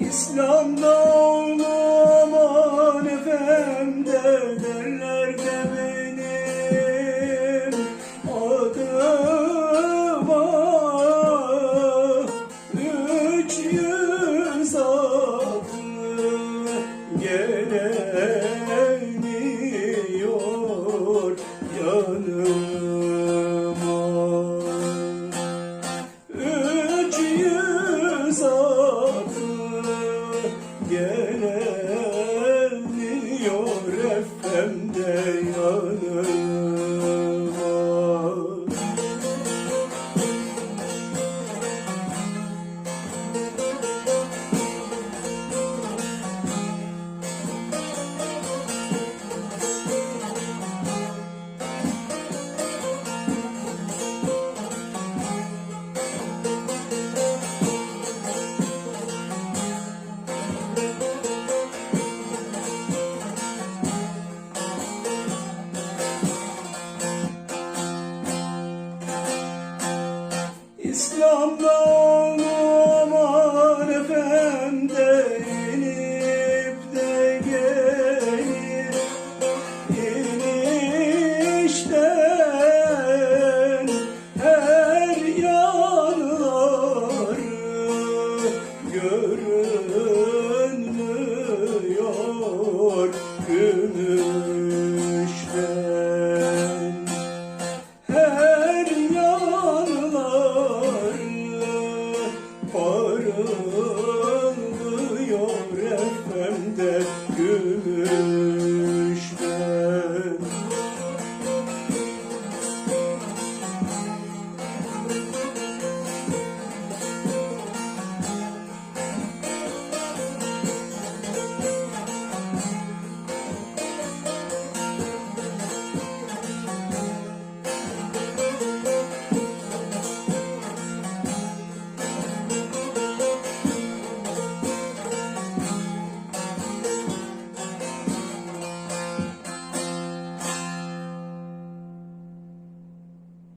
İslam'da oğlum aman efemde derler de benim adıma üç yüz adlı gelir. gönlümde